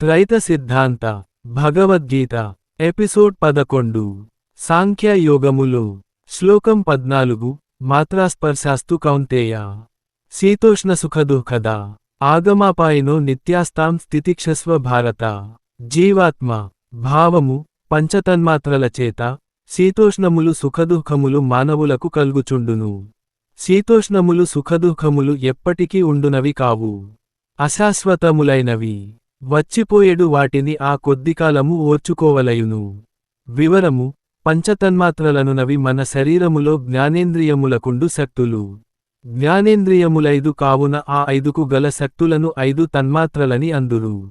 త్రైత సిద్ధాంత భగవద్గీత ఎపిసోడ్ పదకొండు. సాంఖ్యయోగములు శ్లోకం పద్నాలుగు. మాత్రాస్పర్శాస్తు కౌంతేయ. శీతోష్ణ సుఖదుఃఖద. ఆగమాపాయనో నిత్యాస్తాం స్థితిక్షస్వ భారత. జీవాత్మ. భావము పంచతన్మాత్రల చేత శీతోష్ణములు సుఖదుఃఖములు మానవులకు కల్గుచుండును. శీతోష్ణములు సుఖదుఃఖములు ఎప్పటికీ ఉండునవి కావు. అశాశ్వతములైనవి. వచ్చిపోయేడు వాటిని ఆ కొద్దికాలము ఓర్చుకోవలయును. వివరము. పంచతన్మాత్రలనునవి మన శరీరములో జ్ఞానేంద్రియములకుండు శక్తులు. జ్ఞానేంద్రియములైదు కావున ఆ ఐదుకు గల శక్తులను ఐదు తన్మాత్రలని అందురు.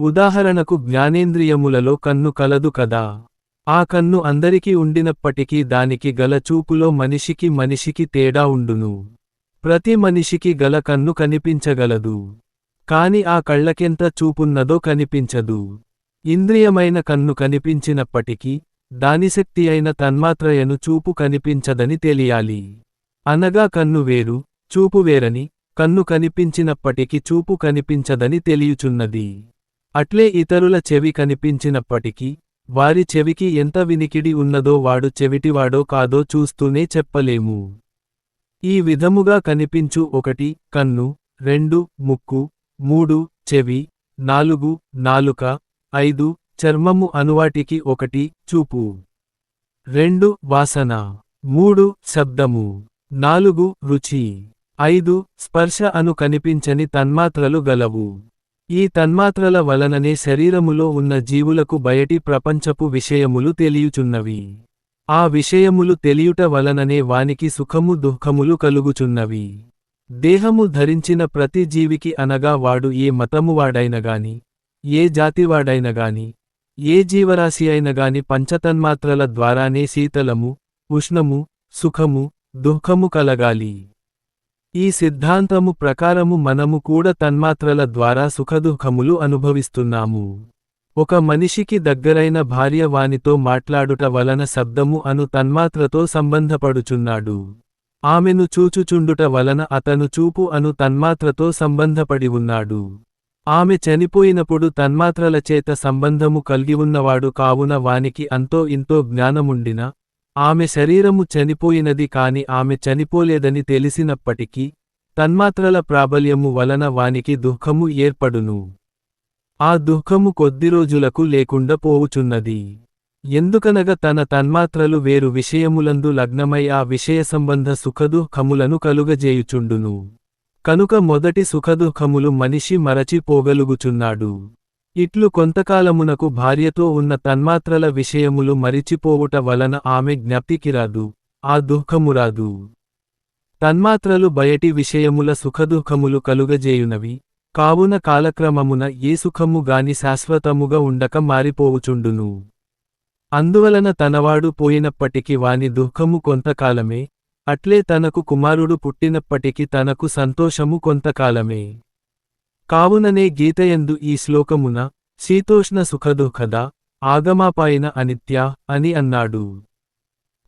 ఉదాహరణకు జ్ఞానేంద్రియములలో కన్ను కలదు కదా. ఆ కన్ను అందరికీ ఉండినప్పటికీ దానికి గల చూపులో మనిషికి మనిషికి తేడా ఉండును. ప్రతి మనిషికి గల కన్ను కనిపించగలదు. కాని ఆ కళ్ళకెంత చూపున్నదో కనిపించదు. ఇంద్రియమైన కన్ను కనిపించినప్పటికీ దాని శక్తి అయిన తన్మాత్రయను చూపు కనిపించదని తెలియాలి. అనగా కన్ను వేరు చూపు వేరని కన్ను కనిపించినప్పటికీ చూపు కనిపించదని తెలియుచున్నది. అట్లే ఇతరుల చెవి కనిపించినప్పటికీ వారి చెవికి ఎంత వినికిడి ఉన్నదో వాడు చెవిటివాడో కాదో చూస్తూనే చెప్పలేము. ఈ విధముగా కనిపించు ఒకటి కన్ను రెండు ముక్కు మూడు చెవి నాలుగు నాలుక ఐదు చర్మము అనువాటికి ఒకటి చూపు. రెండు వాసన. మూడు శబ్దము. నాలుగు రుచి. ఐదు స్పర్శ అను కనిపించని తన్మాత్రలు గలవు. ఈ తన్మాత్రల వలననే శరీరములో ఉన్న జీవులకు బయటి ప్రపంచపు విషయములు తెలియుచున్నవి. ఆ విషయములు తెలియుట వలననే వానికి సుఖము దుఃఖములు కలుగుచున్నవి. దేహము ధరించిన ప్రతి జీవికి అనగా వాడు ఏ మతమువాడైనగాని ఏ జాతివాడైనగాని ఏ జీవరాశి అయినగాని పంచతన్మాత్రల ద్వారానే శీతలము ఉష్ణము సుఖము దుఃఖము కలగాలి. ఈ సిద్ధాంతము ప్రకారము మనము కూడా తన్మాత్రల ద్వారా సుఖదుఃఖములు అనుభవిస్తున్నాము. ఒక మనిషికి దగ్గరైన భార్య వానితో మాట్లాడుట వలన శబ్దము అను తన్మాత్రతో సంబంధపడుచున్నాడు. ఆమెను చూచుచుండుట వలన అతను చూపు అను తన్మాత్రతో సంబంధపడి ఉన్నాడు. ఆమె చనిపోయినప్పుడు తన్మాత్రల చేత సంబంధము కలిగివున్నవాడు కావున వానికి అంతో ఇంతో జ్ఞానముండిన ఆమె శరీరము చనిపోయినది కాని ఆమె చనిపోలేదని తెలిసినప్పటికీ తన్మాత్రల ప్రాబల్యము వలన వానికి దుఃఖము ఏర్పడును. ఆ దుఃఖము కొద్ది రోజులకు లేకుండా పోవుచున్నది. ఎందుకనగా తన తన్మాత్రలు వేరు విషయములందు లగ్నమై ఆ విషయ సంబంధ సుఖదుఃఖములను కలుగజేయుచుండును. కనుక మొదటి సుఖదుఃఖములు మనిషి మరచిపోగలుగుచున్నాడు. ఇట్లు కొంతకాలమునకు భార్యతో ఉన్న తన్మాత్రల విషయములు మరిచిపోవుట వలన ఆమె జ్ఞప్తికిరాదు ఆ దుఃఖమురాదు తన్మాత్రలు బయటి విషయముల సుఖదుఃఖములు కలుగజేయునవి. కావున కాలక్రమమున ఏ సుఖము గాని శాశ్వతముగా ఉండక మారిపోవుచుండును. అందువలన తనవాడు పోయినప్పటికి వాని దుఃఖము కొంతకాలమే అట్లే తనకు కుమారుడు పుట్టినప్పటికి తనకు సంతోషము కొంతకాలమే. కావుననే గీతయందు ఈ శ్లోకమున శీతోష్ణ సుఖదుఖద ఆగమాపాయన అనిత్య అని అన్నాడు.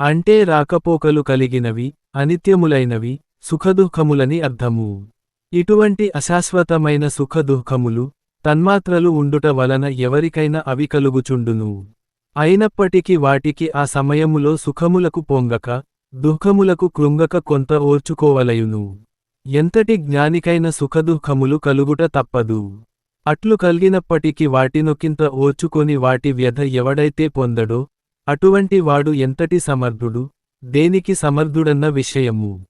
అంటే రాకపోకలు కలిగినవి అనిత్యములైనవి సుఖదుఃఖములని అర్థము. ఇటువంటి అశాశ్వతమైన సుఖదుఃఖములు తన్మాత్రలు ఉండుట వలన ఎవరికైనా అవి కలుగుచుండును. అయినప్పటికీ వాటికి ఆ సమయములో సుఖములకు పొంగక దుఃఖములకు కృంగక కొంత ఓర్చుకోవలయును. ఎంతటి జ్ఞానికైన సుఖదుఃఖములు కలుగుట తప్పదు. అట్లు కలిగినప్పటికీ వాటినొకింత ఓర్చుకొని వాటి వ్యధ ఎవడైతే పొందడో అటువంటి వాడు ఎంతటి సమర్థుడు? దేనికి సమర్థుడన్న విషయము.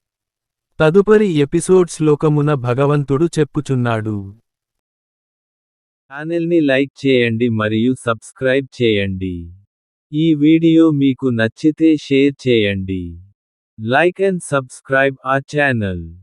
తదుపరి ఎపిసోడ్ శ్లోకమున భగవంతుడు చెప్పుచున్నాడు. ఛానల్ని లైక్ చేయండి మరియు సబ్స్క్రైబ్ చేయండి. ఈ వీడియో మీకు నచ్చితే షేర్ చేయండి. లైక్ అండ్ సబ్స్క్రైబ్ ఆ channel.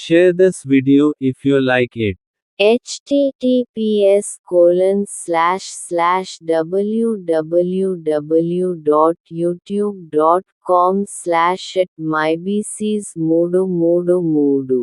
Share this video if you like it. https colon slash slash www.youtube.com slash at mybcs moodu moodu moodu